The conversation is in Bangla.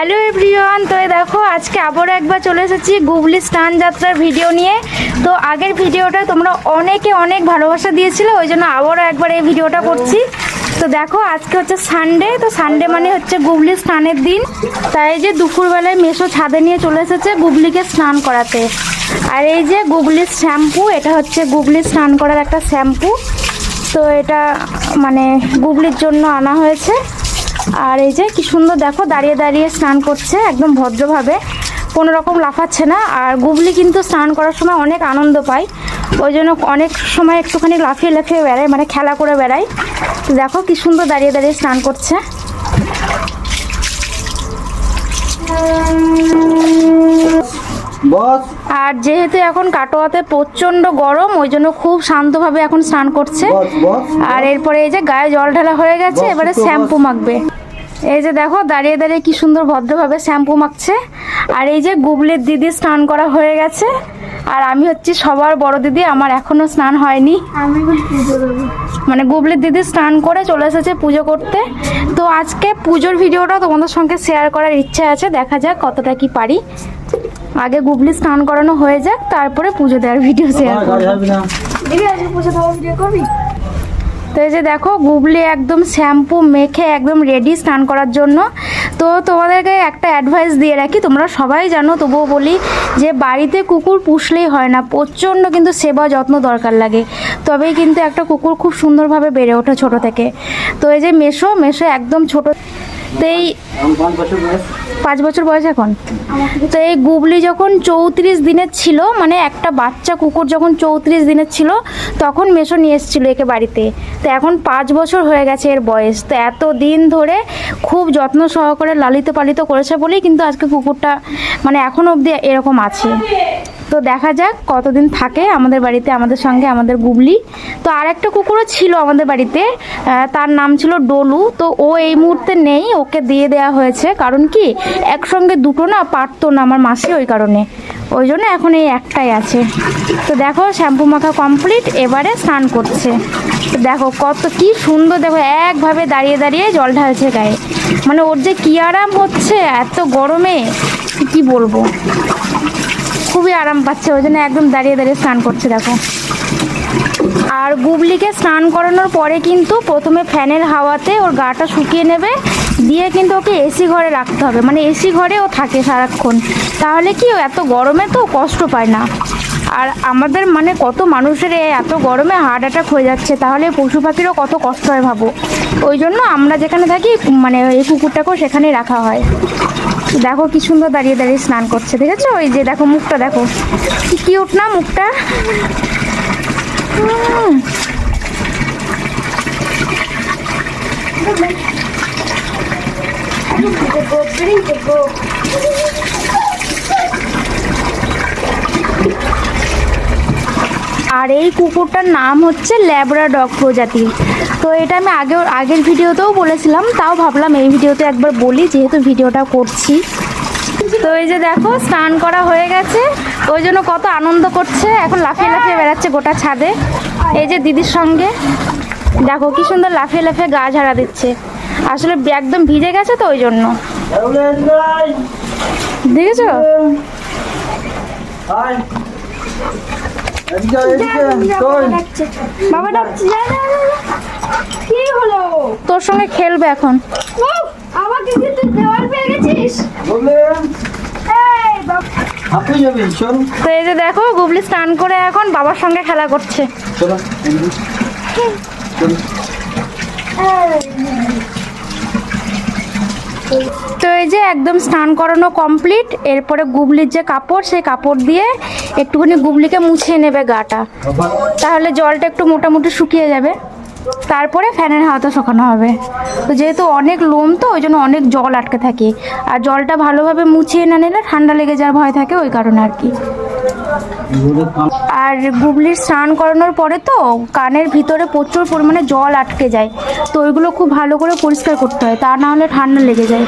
হ্যালো এভরিওয়ান, তো দেখো আজকে আবারও একবার চলে এসেছি গুগলি স্নান যাত্রার ভিডিও নিয়ে। তো আগের ভিডিওটা তোমরা অনেকে অনেক ভালোবাসা দিয়েছিলে, ওই জন্য আবারও একবার এই ভিডিওটা করছি। তো দেখো আজকে হচ্ছে সানডে তো সানডে মানে হচ্ছে গুগলি স্নানের দিন। তাই যে দুপুরবেলায় মেশো ছাদে নিয়ে চলে এসেছে গুগলিকে স্নান করাতে। আর এই যে গুগলির শ্যাম্পু, এটা হচ্ছে গুগলি স্নান করার একটা শ্যাম্পু। তো এটা মানে গুগলির জন্য আনা হয়েছে। আর এই যে কি সুন্দর দেখো দাঁড়িয়ে দাঁড়িয়ে স্নান করছে একদম ভদ্রভাবে। কোনো রকম লাফাচ্ছে না আর গুগলি কিন্তু স্নান করার সময় অনেক আনন্দ পায়। ওই জন্য অনেক সময় একটুখানি লাফিয়ে লাফিয়ে বেড়ায় মানে খেলা করে বেড়ায়। দেখো কি সুন্দর দাঁড়িয়ে দাঁড়িয়ে স্নান করছে। আর যেহেতু এখন কাটোয়াতে প্রচণ্ড গরম ওই জন্য খুব শান্তভাবে এখন স্নান করছে। আর এরপরে এই যে গায়ে জল ঢালা হয়ে গেছে এবারে শ্যাম্পু মাখবে। এই যে দেখো দাঁড়িয়ে দাঁড়িয়ে কি সুন্দর ভদ্রভাবে শ্যাম্পু মাখছে। আর এই যে গুবলির দিদি স্নান করা হয়ে গেছে। আর আমি হচ্ছি সবার বড় দিদি আমার এখনও স্নান হয়নি। মানে গুবলির দিদি স্নান করে চলে এসেছে পুজো করতে। তো আজকে পুজোর ভিডিওটা তোমাদের সঙ্গে শেয়ার করার ইচ্ছা আছে দেখা যাক কতটা কি পারি। আগে গুবলি স্নান করানো হয়ে যাক তারপরে পুজো দেওয়ার ভিডিও শেয়ার করব। গাড়ি দিদি আজকে পুজো দেবো ভিডিও করবি? তো এই যে দেখো গুবলি একদম শ্যাম্পু মেখে একদম রেডি স্নান করার জন্য। তো তোমাদেরকে একটা অ্যাডভাইস দিয়ে রাখি, তোমরা সবাই জানো, তবুও বলি যে বাড়িতে কুকুর পুষলেই হয় না, প্রচণ্ড কিন্তু সেবা যত্ন দরকার লাগে। তবেই কিন্তু একটা কুকুর খুব সুন্দরভাবে বেড়ে ওঠে ছোট থেকে। তো এই যে মেশো মেশো একদম ছোট তো এই পাঁচ বছর বয়স এখন। তো এই গুবলি যখন চৌত্রিশ দিনের ছিল মানে একটা বাচ্চা কুকুর যখন চৌত্রিশ দিনের ছিল, তখন মেশো নিয়ে এসেছিল একে বাড়িতে। তো এখন পাঁচ বছর হয়ে গেছে এর বয়স। তো এত দিন ধরে খুব যত্ন সহকারে লালিত পালিত করেছে বলেই কিন্তু আজকে কুকুরটা মানে এখন অবধি এরকম আছে। তো দেখা যাক কতদিন থাকে আমাদের বাড়িতে, আমাদের সঙ্গে আমাদের গুবলি তো আর একটা কুকুরও ছিল আমাদের বাড়িতে তার নাম ছিল ডলু। তো ও এই মুহূর্তে নেই, ওকে দিয়ে দেওয়া হয়েছে। কারণ কি, একসঙ্গে দুটো না পারতো না আমার মাসি ওই কারণে। ওই জন্য এখন এই একটাই আছে। তো দেখো, শ্যাম্পু মাখা কমপ্লিট, এবারে স্নান করছে। তো দেখো কত, কি সুন্দর দেখো, একভাবে দাঁড়িয়ে দাঁড়িয়ে জল ঢালছে গায়ে। মানে ওর যে কি আরাম হচ্ছে, এত গরমে, কি বলব? খুবই আরাম পাচ্ছে, ওই জন্য একদম দাঁড়িয়ে দাঁড়িয়ে স্নান করছে, দেখো। আর গুবলিকে স্নান করানোর পরে কিন্তু প্রথমে ফ্যানের হাওয়াতে ওর গাটা শুকিয়ে নেবে, দিয়ে কিন্তু ওকে এসি ঘরে রাখতে হবে। মানে এসি ঘরে ও থাকে সারাক্ষণ। তাহলে কি ও এত গরমে তো কষ্ট পায় না। আর আমাদের মানে কত মানুষের এত গরমে হার্ট অ্যাটাক হয়ে যাচ্ছে, তাহলে পশু পাখিরও কত কষ্ট হয় ভাবো। ওই জন্য আমরা যেখানে থাকি মানে এই কুকুরটাকেও সেখানেই রাখা হয়। দেখো কি সুন্দর দাঁড়িয়ে দাঁড়িয়ে স্নান করছে ঠিক আছে ওই যে দেখো মুখটা, দেখো। কি কিউট না মুখটা? আর এই কুকুরটার নাম হচ্ছে ল্যাবরাডগ প্রজাতির তো এটা আমি আগেও, আগের ভিডিওতেও বলেছিলাম, তাও ভাবলাম এই ভিডিওতে একবার বলি, যেহেতু ভিডিওটা করছি। তো এই যে দেখো, স্নান করা হয়ে গেছে। ওই জন্য কত আনন্দ করছে। এখন লাফিয়ে লাফিয়ে বেড়াচ্ছে গোটা ছাদে। এই যে দিদির সঙ্গে। দেখো, কি সুন্দর লাফিয়ে লাফিয়ে গা ঝাড়া দিচ্ছে। আসলে একদম ভিজে গেছে তো ওই জন্য। দেখেছ? বাবা ডাকছে। কি হলো তোর সঙ্গে খেলবে এখন আমাকে কি তুই দেওয়াল পেয়ে গেছিস বলে এই বাবা হাঁপিয়ে যাবি চল তো এই যে দেখো গুবলি স্নান করে এখন বাবার সঙ্গে খেলা করছে চলো এই যে একদম স্নান করানো কমপ্লিট এরপরে গুবলির যে কাপড়, সেই কাপড় দিয়ে একটুখানি গুবলিকে মুছে নেবে গাটা। তাহলে জলটা একটু মোটামুটি শুকিয়ে যাবে। তারপরে ফ্যানের হাওয়াতে শুকানো হবে। তো যেহেতু অনেক লোম তো, ওই জন্য অনেক জল আটকে থাকে। আর জলটা ভালোভাবে মুছিয়ে না নিলে ঠান্ডা লেগে যাওয়ার ভয় থাকে, ওই কারণে আর কি। আর গুবলির স্নান করানোর পরে তো কানের ভিতরে প্রচুর পরিমাণে জল আটকে যায়। তো ওইগুলো খুব ভালো করে পরিষ্কার করতে হয়, তা না হলে ঠান্ডা লেগে যায়।